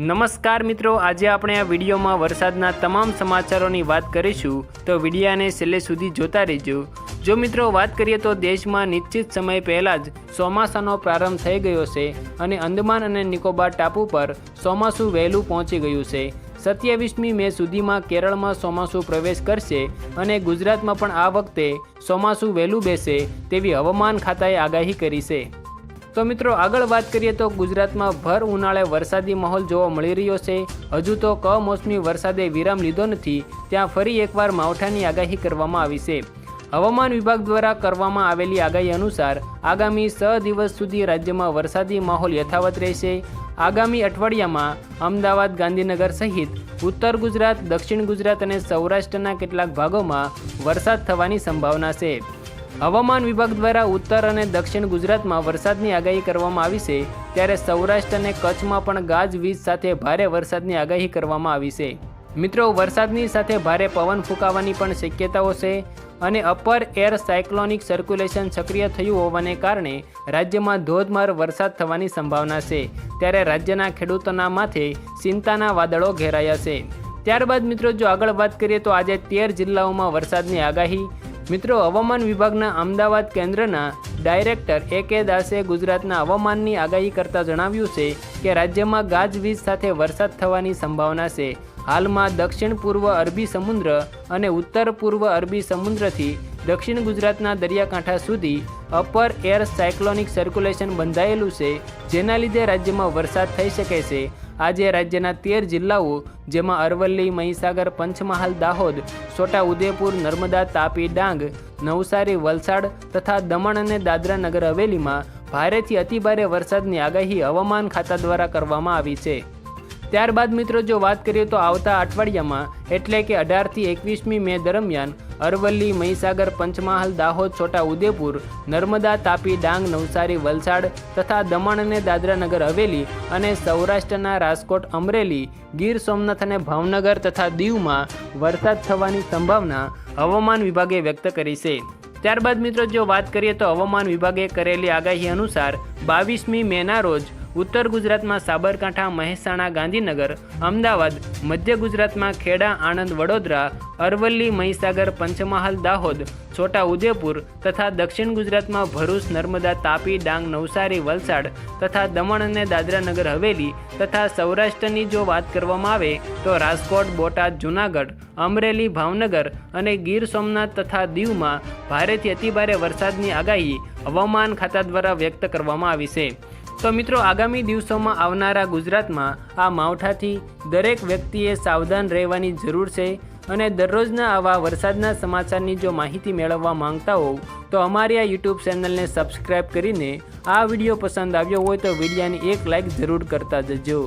નમસ્કાર મિત્રો, આજે આપણે આ વિડીયોમાં વરસાદના તમામ સમાચારોની વાત કરીશું. તો વિડીયાને છેલ્લે સુધી જોતા રહેજો. જો મિત્રો, વાત કરીએ તો દેશમાં નિશ્ચિત સમય પહેલાં જ ચોમાસાનો પ્રારંભ થઈ ગયો છે અને અંદમાન અને નિકોબાર ટાપુ પર ચોમાસું વહેલું પહોંચી ગયું છે. સત્યાવીસમી મે સુધીમાં કેરળમાં ચોમાસું પ્રવેશ કરશે અને ગુજરાતમાં પણ આ વખતે ચોમાસું વહેલું બેસે તેવી હવામાન ખાતાએ આગાહી કરી છે. તો મિત્રો, આગળ વાત કરીએ તો ગુજરાતમાં ભર ઉનાળે વરસાદી માહોલ જોવા મળી રહ્યો છે. હજુ તો કમોસમી વરસાદે વિરામ લીધો નથી. ત્યાં ફરી એકવાર માવઠાની આગાહી કરવામાં આવી છે. હવામાન વિભાગ દ્વારા કરવામાં આવેલી આગાહી અનુસાર, આગામી છ દિવસ સુધી રાજ્યમાં વરસાદી માહોલ યથાવત રહેશે. આગામી અઠવાડિયામાં અમદાવાદ, ગાંધીનગર સહિત ઉત્તર ગુજરાત, દક્ષિણ ગુજરાત અને સૌરાષ્ટ્રના કેટલાક ભાગોમાં વરસાદ થવાની સંભાવના છે. હવામાન વિભાગ દ્વારા ઉત્તર અને દક્ષિણ ગુજરાતમાં વરસાદની આગાહી કરવામાં આવી છે, ત્યારે સૌરાષ્ટ્ર અને કચ્છમાં પણ ગાજવીજ સાથે ભારે વરસાદની આગાહી કરવામાં આવી છે. મિત્રો, વરસાદની સાથે ભારે પવન ફૂંકાવાની પણ શક્યતાઓ છે અને અપર એર સાયક્લોનિક સર્ક્યુલેશન સક્રિય થયું હોવાને કારણે રાજ્યમાં ધોધમાર વરસાદ થવાની સંભાવના છે, ત્યારે રાજ્યના ખેડૂતોના માથે ચિંતાના વાદળો ઘેરાયા છે. ત્યારબાદ મિત્રો, જો આગળ વાત કરીએ તો આજે તેર જિલ્લાઓમાં વરસાદની આગાહી મિત્રો, હવામાન વિભાગના અમદાવાદ કેન્દ્રના ડાયરેક્ટર એ કે દાસે ગુજરાતના હવામાનની આગાહી કરતા જણાવ્યું છે કે રાજ્યમાં ગાજવીજ સાથે વરસાદ થવાની સંભાવના છે. હાલમાં દક્ષિણ પૂર્વ અરબી સમુદ્ર અને ઉત્તર પૂર્વ અરબી સમુદ્રથી દક્ષિણ ગુજરાતના દરિયાકાંઠા સુધી અપર એર સાયક્લોનિક સર્ક્યુલેશન બંધાયેલું છે, જેના લીધે રાજ્યમાં વરસાદ થઈ શકે છે. આજે રાજ્યના તેર જિલ્લાઓ, જેમાં અરવલ્લી, મહીસાગર, પંચમહાલ, દાહોદ છોટા ઉદેપુર નર્મદા, તાપી, ડાંગ, નવસારી, વલસાડ તથા દમણ અને દાદરા નગર હવેલીમાં ભારેથી અતિભારે વરસાદની આગાહી હવામાન ખાતા દ્વારા કરવામાં આવી છે. ત્યારબાદ મિત્રો, જો વાત કરીએ તો આવતા અઠવાડિયામાં એટલે કે અઢારથી એકવીસમી મે દરમિયાન અરવલ્લી, મહીસાગર, પંચમહાલ, દાહોદ, છોટા ઉદેપુર, નર્મદા, તાપી, ડાંગ, નવસારી, વલસાડ તથા દમણ અને દાદરા નગર હવેલી અને સૌરાષ્ટ્રના રાજકોટ, અમરેલી, ગીર સોમનાથ અને ભાવનગર તથા દીવમાં વરસાદ થવાની સંભાવના હવામાન વિભાગે વ્યક્ત કરી છે. ત્યારબાદ મિત્રો, જો વાત કરીએ તો હવામાન વિભાગે કરેલી આગાહી અનુસાર બાવીસમી મેના રોજ ઉત્તર ગુજરાતમાં સાબરકાંઠા, મહેસાણા, ગાંધીનગર, અમદાવાદ, મધ્ય ગુજરાતમાં ખેડા, આણંદ, વડોદરા, અરવલ્લી, મહીસાગર, પંચમહાલ, દાહોદ છોટા ઉદેપુર તથા દક્ષિણ ગુજરાતમાં ભરૂચ, નર્મદા, તાપી, ડાંગ, નવસારી, વલસાડ તથા દમણ અને દાદરાનગર હવેલી તથા સૌરાષ્ટ્રની જો વાત કરવામાં આવે તો રાજકોટ, બોટાદ, જૂનાગઢ, અમરેલી, ભાવનગર અને ગીર સોમનાથ તથા દીવમાં ભારેથી અતિભારે વરસાદની આગાહી હવામાન ખાતા દ્વારા વ્યક્ત કરવામાં આવી છે. તો મિત્રો, આગામી દિવસોમાં આવનારા ગુજરાતમાં આ માવઠાથી દરેક વ્યક્તિએ સાવધાન રહેવાની જરૂર છે અને દરરોજના આવા વરસાદના સમાચારની જો માહિતી મેળવવા માંગતા હોવ, તો અમારી આ યુટ્યુબ ચેનલને સબસ્ક્રાઈબ કરીને આ વીડિયો પસંદ આવ્યો હોય તો વિડીયાની એક લાઈક જરૂર કરતા જજો.